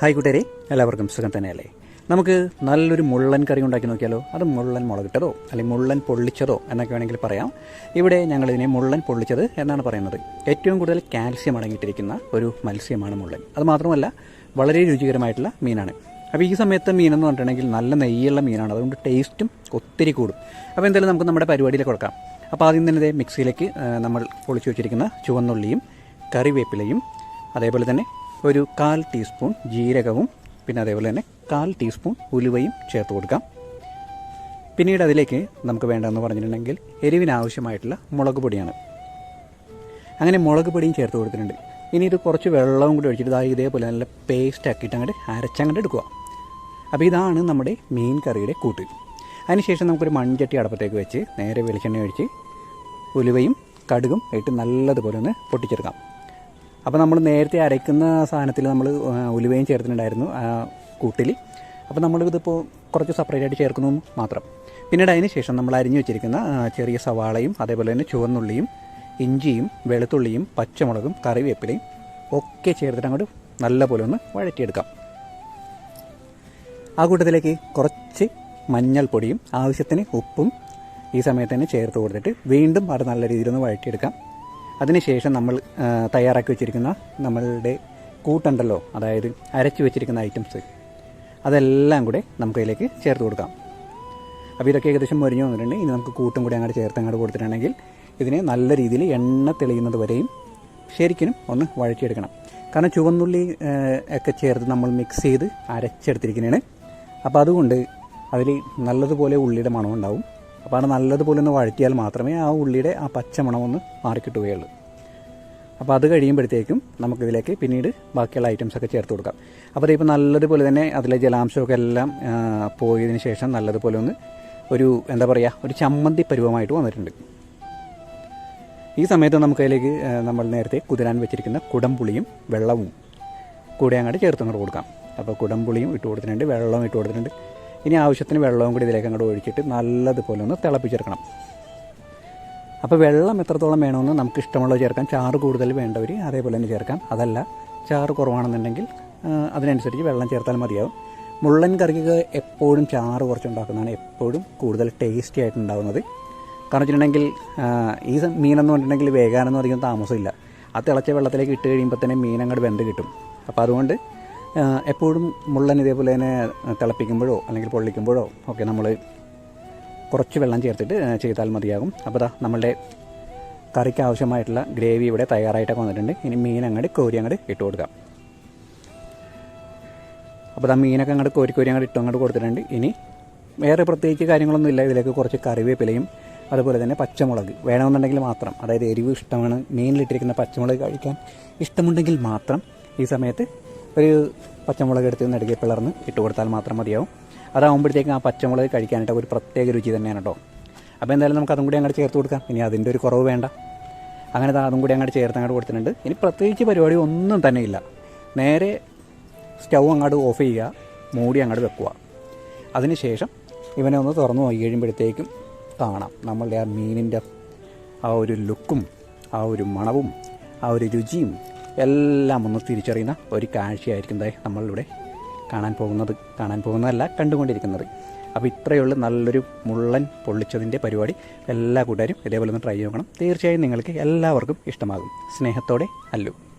Hi കൂട്ടരെ എല്ലാവർക്കും സുഖം തന്നെയല്ലേ? നമുക്ക് നല്ലൊരു മുള്ളൻ കറി ഉണ്ടാക്കി നോക്കിയാലോ? അത് മുള്ളൻ മുളകിട്ടതോ അല്ലെങ്കിൽ മുള്ളൻ പൊള്ളിച്ചതോ എന്നൊക്കെ വേണമെങ്കിൽ പറയാം. ഇവിടെ ഞങ്ങളിതിനെ മുള്ളൻ പൊള്ളിച്ചത് എന്നാണ് പറയുന്നത്. ഏറ്റവും കൂടുതൽ കാൽസ്യം അടങ്ങിയിട്ടിരിക്കുന്ന ഒരു മത്സ്യമാണ് മുള്ളൻ. അത് മാത്രമല്ല വളരെ രുചികരമായിട്ടുള്ള മീനാണ്. അപ്പോൾ ഈ സമയത്ത് മീനെന്ന് പറഞ്ഞിട്ടുണ്ടെങ്കിൽ നല്ല നെയ്യുള്ള മീനാണ്. അതുകൊണ്ട് ടേസ്റ്റും ഒത്തിരി കൂടും. അപ്പോൾ എന്തായാലും നമുക്ക് നമ്മുടെ പരിപാടിയിൽ കൊടുക്കാം. അപ്പോൾ ആദ്യം തന്നെ മിക്സിയിലേക്ക് നമ്മൾ പൊളിച്ചു വെച്ചിരിക്കുന്ന ചുവന്നുള്ളിയും കറിവേപ്പിലയും അതേപോലെ തന്നെ ഒരു കാൽ ടീസ്പൂൺ ജീരകവും പിന്നെ അതേപോലെ തന്നെ കാൽ ടീസ്പൂൺ ഉലുവയും ചേർത്ത് കൊടുക്കാം. പിന്നീട് അതിലേക്ക് നമുക്ക് വേണ്ടതെന്ന് പറഞ്ഞിട്ടുണ്ടെങ്കിൽ എരിവിനാവശ്യമായിട്ടുള്ള മുളക് പൊടിയാണ്. അങ്ങനെ മുളക് പൊടിയും ചേർത്ത് കൊടുത്തിട്ടുണ്ട്. ഇനി ഇത് കുറച്ച് വെള്ളവും കൂടി ഒഴിച്ചിട്ട് ഇതായി ഇതേപോലെ നല്ല പേസ്റ്റ് ആക്കിയിട്ട് അങ്ങോട്ട് അരച്ചങ്ങോട്ട് എടുക്കുക. അപ്പോൾ ഇതാണ് നമ്മുടെ മീൻ കറിയുടെ കൂട്ട്. അതിനുശേഷം നമുക്കൊരു മൺചട്ടി അടപ്പത്തേക്ക് വെച്ച് നേരെ വെളിച്ചെണ്ണ ഒഴിച്ച് ഉലുവയും കടുകും ഇട്ട് നല്ലതുപോലെ ഒന്ന് പൊട്ടിച്ചെടുക്കാം. അപ്പോൾ നമ്മൾ നേരത്തെ അരയ്ക്കുന്ന സാധനത്തിൽ നമ്മൾ ഉലുവയും ചേർത്തിട്ടുണ്ടായിരുന്നു കൂട്ടിൽ. അപ്പോൾ നമ്മൾ ഇതിപ്പോൾ കുറച്ച് സെപ്പറേറ്റ് ആയിട്ട് ചേർക്കുന്നു മാത്രം. പിന്നീട് അതിന് ശേഷം നമ്മൾ അരിഞ്ഞു വെച്ചിരിക്കുന്ന ചെറിയ സവാളയും അതേപോലെ തന്നെ ചുവന്നുള്ളിയും ഇഞ്ചിയും വെളുത്തുള്ളിയും പച്ചമുളകും കറിവേപ്പിലയും ഒക്കെ ചേർത്തിട്ട് അങ്ങോട്ട് നല്ലപോലെ ഒന്ന് വഴറ്റിയെടുക്കാം. ആ കൂട്ടത്തിലേക്ക് കുറച്ച് മഞ്ഞൾപ്പൊടിയും ആവശ്യത്തിന് ഉപ്പും ഈ സമയത്ത് തന്നെ ചേർത്ത് കൊടുത്തിട്ട് വീണ്ടും അത് നല്ല രീതിയിലൊന്ന് വഴറ്റിയെടുക്കാം. അതിനുശേഷം നമ്മൾ തയ്യാറാക്കി വെച്ചിരിക്കുന്ന നമ്മളുടെ കൂട്ടുണ്ടല്ലോ അതായത് അരച്ചു വെച്ചിരിക്കുന്ന ഐറ്റംസ് അതെല്ലാം കൂടെ നമുക്കതിലേക്ക് ചേർത്ത് കൊടുക്കാം. അപ്പോൾ ഇതൊക്കെ ഏകദേശം മൊരിഞ്ഞു വന്നിട്ടുണ്ട്. ഇനി നമുക്ക് കൂട്ടും കൂടി അങ്ങോട്ട് ചേർത്ത് അങ്ങോട്ട് കൊടുത്തിട്ടുണ്ടെങ്കിൽ ഇതിനെ നല്ല രീതിയിൽ എണ്ണ തെളിയുന്നത് വരെയും ശരിക്കും ഒന്ന് വഴറ്റിയെടുക്കണം. കാരണം ചുവന്നുള്ളി ഒക്കെ ചേർത്ത് നമ്മൾ മിക്സ് ചെയ്ത് അരച്ചെടുത്തിരിക്കുന്നതാണ്. അപ്പോൾ അതുകൊണ്ട് അതിൽ നല്ലതുപോലെ ഉള്ളിയുടെ മണം ഉണ്ടാവും. അപ്പോൾ അത് നല്ലതുപോലെ ഒന്ന് വഴറ്റിയാൽ മാത്രമേ ആ ഉള്ളിയുടെ ആ പച്ച മണമൊന്ന് ഒന്ന് മാറിക്കിട്ടുകയുള്ളൂ. അപ്പോൾ അത് കഴിയുമ്പോഴത്തേക്കും നമുക്കിതിലേക്ക് പിന്നീട് ബാക്കിയുള്ള ഐറ്റംസ് ഒക്കെ ചേർത്ത് കൊടുക്കാം. അപ്പോൾ അതിപ്പോൾ നല്ലതുപോലെ തന്നെ അതിലെ ജലാംശമൊക്കെ എല്ലാം പോയതിന് ശേഷം നല്ലതുപോലെ ഒന്ന് ഒരു എന്താ പറയുക ഒരു ചമ്മന്തി പരുവമായിട്ട് വന്നിട്ടുണ്ട്. ഈ സമയത്ത് നമുക്കതിലേക്ക് നമ്മൾ നേരത്തെ കുതിരാൻ വെച്ചിരിക്കുന്ന കുടംപുളിയും വെള്ളവും കൂടെ അങ്ങോട്ട് ചേർത്ത് അങ്ങോട്ട് കൊടുക്കാം. അപ്പോൾ കുടംപുളിയും ഇട്ട് കൊടുത്തിട്ടുണ്ട് വെള്ളവും ഇട്ട് കൊടുത്തിട്ടുണ്ട്. ഇനി ആവശ്യത്തിന് വെള്ളവും കൂടി ഇതിലേക്ക് അങ്ങോട്ട് ഒഴിച്ചിട്ട് നല്ലതുപോലെ ഒന്ന് തിളപ്പിച്ചെടുക്കണം. അപ്പോൾ വെള്ളം എത്രത്തോളം വേണമെന്ന് നമുക്ക് ഇഷ്ടമുള്ളത് ചേർക്കാം. ചാറ് കൂടുതൽ വേണ്ടവർ അതേപോലെ തന്നെ ചേർക്കാം. അതല്ല ചാറ് കുറവാണെന്നുണ്ടെങ്കിൽ അതിനനുസരിച്ച് വെള്ളം ചേർത്താൽ മതിയാവും. മുള്ളൻ കറിക്ക് എപ്പോഴും ചാറ് കുറച്ചുണ്ടാക്കുന്നതാണ് എപ്പോഴും കൂടുതൽ ടേസ്റ്റി ആയിട്ടുണ്ടാകുന്നത് കാരണം വെച്ചിട്ടുണ്ടെങ്കിൽ ഈ മീനെന്ന് പറഞ്ഞിട്ടുണ്ടെങ്കിൽ വേകാനൊന്നും അധികം താമസമില്ല. ആ തിളച്ച വെള്ളത്തിലേക്ക് ഇട്ട് കഴിയുമ്പോൾ തന്നെ മീൻ അങ്ങോട്ട് വെന്ത് കിട്ടും. അപ്പോൾ അതുകൊണ്ട് എപ്പോഴും മുള്ളൻ ഇതേപോലെ തന്നെ തിളപ്പിക്കുമ്പോഴോ അല്ലെങ്കിൽ പൊള്ളിക്കുമ്പോഴോ ഒക്കെ നമ്മൾ കുറച്ച് വെള്ളം ചേർത്തിട്ട് ചെയ്താൽ മതിയാകും. അപ്പോൾ ദാ നമ്മളുടെ കറിക്ക് ആവശ്യമായിട്ടുള്ള ഗ്രേവി ഇവിടെ തയ്യാറായിട്ടൊക്കെ വന്നിട്ടുണ്ട്. ഇനി മീൻ അങ്ങോട്ട് കോരി അങ്ങോട്ട് ഇട്ട് കൊടുക്കാം. അപ്പോൾ ആ മീനൊക്കെ അങ്ങോട്ട് കോരി കോരി അങ്ങോട്ട് ഇട്ട് അങ്ങോട്ട് കൊടുത്തിട്ടുണ്ട്. ഇനി വേറെ പ്രത്യേകിച്ച് കാര്യങ്ങളൊന്നും ഇല്ല. ഇതിലേക്ക് കുറച്ച് കറിവേപ്പിലയും അതുപോലെ തന്നെ പച്ചമുളക് വേണമെന്നുണ്ടെങ്കിൽ മാത്രം. അതായത് എരിവ് ഇഷ്ടമാണ്. മീനിലിട്ടിരിക്കുന്ന പച്ചമുളക് കഴിക്കാൻ ഇഷ്ടമുണ്ടെങ്കിൽ മാത്രം ഈ സമയത്ത് ഒരു പച്ചമുളക് എടുത്ത് നെടുകെ പിളർന്ന് ഇട്ട് കൊടുത്താൽ മാത്രം മതിയാവും. അതാവുമ്പോഴത്തേക്കും ആ പച്ചമുളക് കഴിക്കാനായിട്ട് ഒരു പ്രത്യേക രുചി തന്നെയാണ് കേട്ടോ അപ്പോൾ എന്തായാലും നമുക്ക് അതും കൂടി അങ്ങോട്ട് ചേർത്ത് കൊടുക്കാം. ഇനി അതിന്റെ ഒരു കുറവ് വേണ്ട. അങ്ങനെ അതും കൂടി അങ്ങോട്ട് ചേർത്ത് അങ്ങോട്ട് കൊടുത്തിട്ടുണ്ട്. ഇനി പ്രത്യേകിച്ച് പരിപാടി ഒന്നും തന്നെ ഇല്ല. നേരെ സ്റ്റൗ അങ്ങോട്ട് ഓഫ് ചെയ്യുക മൂടി അങ്ങോട്ട് വെക്കുക. അതിനുശേഷം ഇവനെ ഒന്ന് തുറന്നു നോക്കി കഴിയുമ്പോഴത്തേക്കും കാണാം. നമ്മളുടെ ആ മീനിന്റെ ആ ഒരു ലുക്കും ആ ഒരു മണവും ആ ഒരു രുചിയും എല്ലാം ഒന്ന് തിരിച്ചറിയുന്ന ഒരു കാഴ്ചയായിരിക്കും നമ്മളിവിടെ കാണാൻ പോകുന്നത്. കാണാൻ പോകുന്നതല്ല കണ്ടുകൊണ്ടിരിക്കുന്നത്. അപ്പോൾ ഇത്രയുള്ള നല്ലൊരു മുള്ളൻ പൊള്ളിച്ചതിന്റെ പരിപാടി. എല്ലാ കൂട്ടുകാരും ഇതേപോലെ ഒന്ന് ട്രൈ നോക്കണം. തീർച്ചയായും നിങ്ങൾക്ക് എല്ലാവർക്കും ഇഷ്ടമാകും. സ്നേഹത്തോടെ അല്ലു.